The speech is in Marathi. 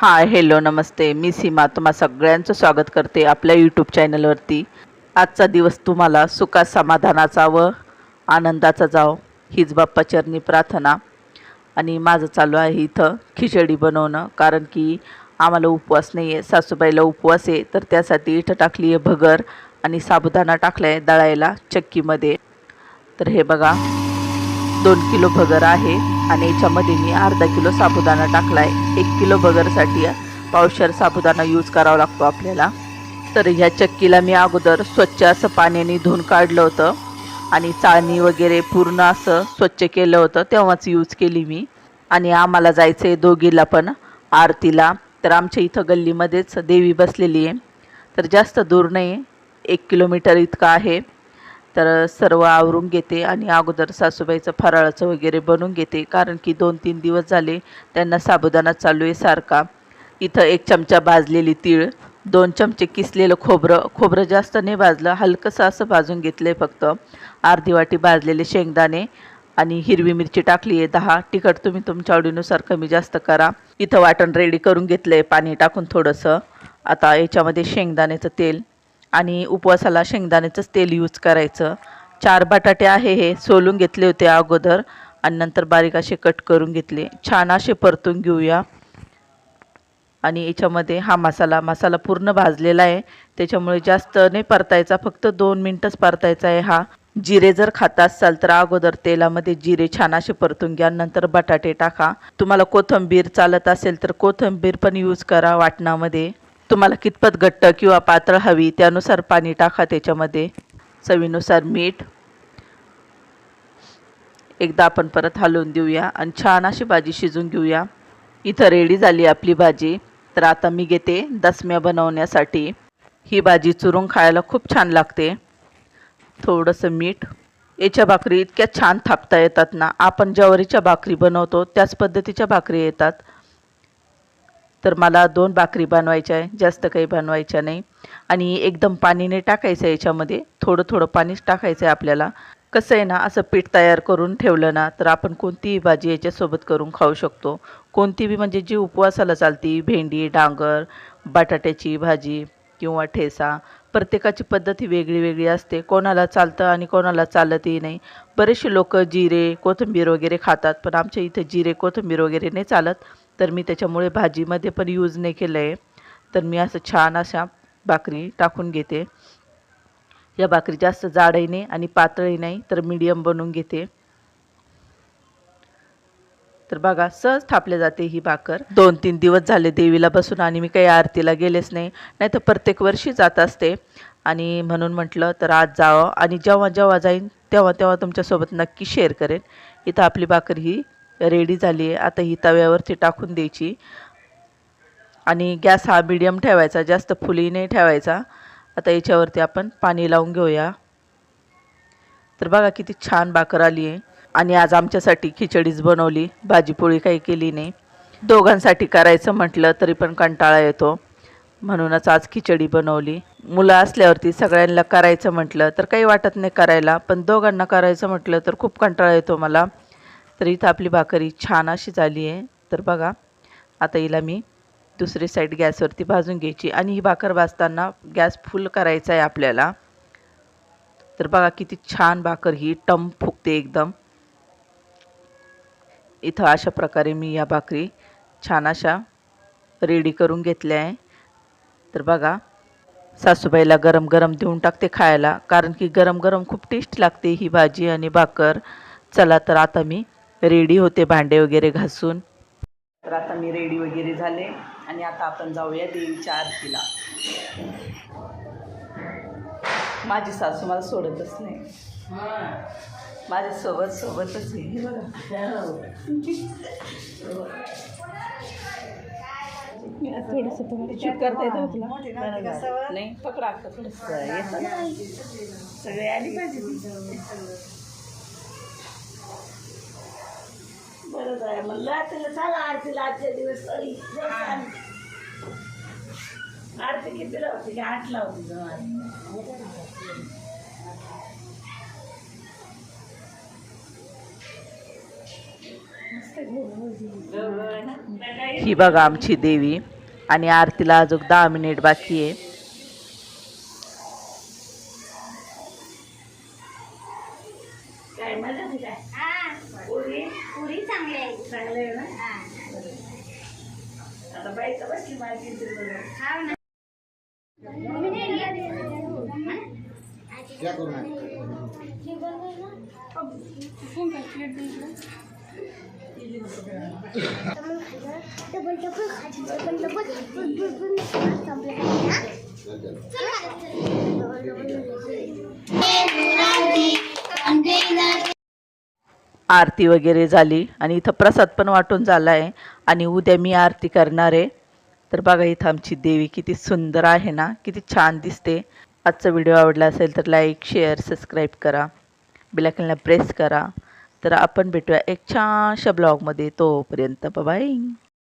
हाय हॅलो नमस्ते. मी सीमा. तुम्हा सगळ्यांचं स्वागत करते आपल्या यूट्यूब चॅनलवरती आजचा दिवस तुम्हाला सुखा समाधानाचा व आनंदाचा जाव. हीच बाप्पा चरणी प्रार्थना. आणि माझं चालू आहे इथं खिचडी बनवणं. कारण की आम्हाला उपवास नाही आहे सासूबाईला उपवास आहे. तर त्यासाठी इथं टाकली आहे भगर आणि साबुदाणा टाकला आहे दळायला चक्कीमध्ये. तर हे बघा. दोन किलो भगर आहे आणि याच्यामध्ये मी अर्धा किलो साबुदाणा टाकला आहे एक किलो भगरसाठी पावशर साबुदाणा यूज करावा लागतो आपल्याला. तर ह्या चक्कीला मी अगोदर स्वच्छ असं पाण्याने धुवून काढलं होतं. आणि चाळणी वगैरे पूर्ण असं स्वच्छ केलं होतं. तेव्हाच यूज केली मी. आणि आम्हाला जायचं आहे दोघीला पण आरतीला. तर आमच्या इथं गल्लीमध्येच देवी बसलेली आहे. तर जास्त दूर नाही एक किलोमीटर इतकं आहे. तर सर्व आवरून घेते आणि अगोदर सासूबाईचं फराळाचं वगैरे बनवून घेते. कारण की दोन तीन दिवस झाले त्यांना साबुदाणा चालू आहे सारखा. इथं एक चमचा भाजलेली तीळ दोन चमचे किसलेलं खोबरं खोबरं जास्त नाही भाजलं हलकंसं असं भाजून घेतलं आहे फक्त. अर्धी वाटी भाजलेले शेंगदाणे आणि हिरवी मिरची टाकली आहे दहा. तिखट तुम्ही तुमच्या आवडीनुसार कमी जास्त करा. इथं वाटण रेडी करून घेतलं आहे पाणी टाकून थोडंसं. आता याच्यामध्ये शेंगदाण्याचं तेल आणि उपवासाला शेंगदाण्याचंच तेल यूज करायचं. चार बटाटे आहे हे सोलून घेतले होते अगोदर आणि नंतर बारीक असे कट करून घेतले. छान असे परतून घेऊया. आणि याच्यामध्ये हा मसाला मसाला पूर्ण भाजलेला आहे. त्याच्यामुळे जास्त नाही परतायचा फक्त दोन मिनटंच परतायचा आहे हा. जिरे जर खाता असाल तर अगोदर तेलामध्ये जिरे छान असे परतून घ्या. नंतर बटाटे टाका. तुम्हाला कोथंबीर चालत असेल तर कोथंबीर पण यूज करा वाटणामध्ये. तुम्हाला कितपत घट्ट किंवा पातळ हवी त्यानुसार पाणी टाका त्याच्यामध्ये. चवीनुसार मीठ. एकदा आपण परत हलवून देऊया आणि छान अशी भाजी शिजून घेऊया. इथं रेडी झाली आपली भाजी. तर आता मी घेते दसम्या बनवण्यासाठी. ही भाजी चुरून खायला खूप छान लागते. थोडंसं मीठ. याच्या भाकरी इतक्या छान थापता येतात ना. आपण ज्वारीच्या भाकरी बनवतो त्याच पद्धतीच्या भाकरी येतात. तर मला दोन भाकरी बनवायच्या आहे जास्त काही बनवायच्या नाही. आणि एकदम पाणी नाही टाकायचं आहे याच्यामध्ये थोडं थोडं पाणीच टाकायचं आहे आपल्याला. कसं आहे ना असं पीठ तयार करून ठेवलं ना तर आपण कोणतीही भाजी याच्यासोबत करून खाऊ शकतो. कोणती बी म्हणजे जी उपवासाला चालती भेंडी डांगर बटाट्याची भाजी किंवा ठेसा प्रत्येकाची पद्धत ही वेगळी वेगळी असते. कोणाला चालतं आणि कोणाला चालतही नाही. बरेचसे लोक जिरे कोथिंबीर वगैरे खातात पण आमच्या इथे जिरे कोथिंबीर वगैरे नाही चालत. तर मी त्याच्यामुळे भाजीमध्ये पण यूज नाही केलं आहे तर मी असं छान अशा भाकरी टाकून घेते. या भाकरी जास्त जाडही नाही आणि पातळही नाही तर मीडियम बनवून घेते. तर बघा सहज थापले जाते ही भाकर. दोन तीन दिवस झाले देवीला बसून आणि मी काही आरतीला गेलेच नाही. नाही तर प्रत्येक वर्षी जात असते. आणि म्हणून म्हटलं तर आज जावं आणि जेव्हा जेव्हा जाईन तेव्हा तेव्हा तुमच्यासोबत नक्की शेअर करेन. इथं आपली भाकर ही रेडी झाली आहे. आता ही तव्यावरती टाकून द्यायची. आणि गॅस हा मिडियम ठेवायचा जास्त फुली नाही ठेवायचा. आता याच्यावरती आपण पाणी लावून घेऊया. तर बघा किती छान भाकर आली आहे. आणि आज आमच्यासाठी खिचडीच बनवली. भाजीपोळी काही केली नाही. दोघांसाठी करायचं म्हटलं तरी पण कंटाळा येतो. म्हणूनच आज खिचडी बनवली. मुलं असल्यावरती सगळ्यांना करायचं म्हटलं तर काही वाटत नाही करायला. पण दोघांना करायचं म्हटलं तर खूप कंटाळा येतो मला. तर इथं आपली भाकरी छान अशी झाली आहे. तर बघा आता हिला मी दुसरी साईड गॅसवरती भाजून घ्यायची आणि ही भाकर भाजताना गॅस फुल करायचा आहे आपल्याला. तर बघा किती छान भाकर ही टम फुगते एकदम. इथं अशा प्रकारे मी या भाकरी छान अशा रेडी करून घेतल्या आहे. तर बघा सासूबाईला गरम गरम देऊन टाकते खायला कारण की गरम गरम खूप टेस्ट लागते ही भाजी आणि भाकर. चला तर आता मी रेडी होते भांडे वगैरे घासून. तर आता मी रेडी वगैरे झाले आणि आता आपण जाऊया देवीच्या आरतीला. माझी सासू मला सोडतच नाही. माझ्या सोबत सोबतच आहे. हे बघा. थोडंसं तुम्हाला शूट करता येतं का तुला नाही पकडा थोडंसं. येतं सगळे आली पाहिजे. बरोबर आहे. म्हणलं आरतीला चाल आरतीला आजच्या दिवस तरी आरती कितीला होती? की आठला होती जवळ? मस्त ही बघा आमची देवी आणि आरतीला अजून दहा मिनिट बाकी आहे. काय मजा नाही काय हा पोरी पुरी चांगली आहे चांगलं आहे ना हा ना आरती वगैरे झाली आणि इथं प्रसाद पण वाटून झाला आहे आणि उद्या मी आरती करणार आहे. तर बघा इथं आमची देवी किती सुंदर आहे ना किती छान दिसते. आजचा व्हिडिओ आवडला असेल तर लाईक शेअर सबस्क्राईब करा. बेलायकनला प्रेस करा. तर आपण भेटूया एक छानशा ब्लॉगमध्ये तोपर्यंत बाय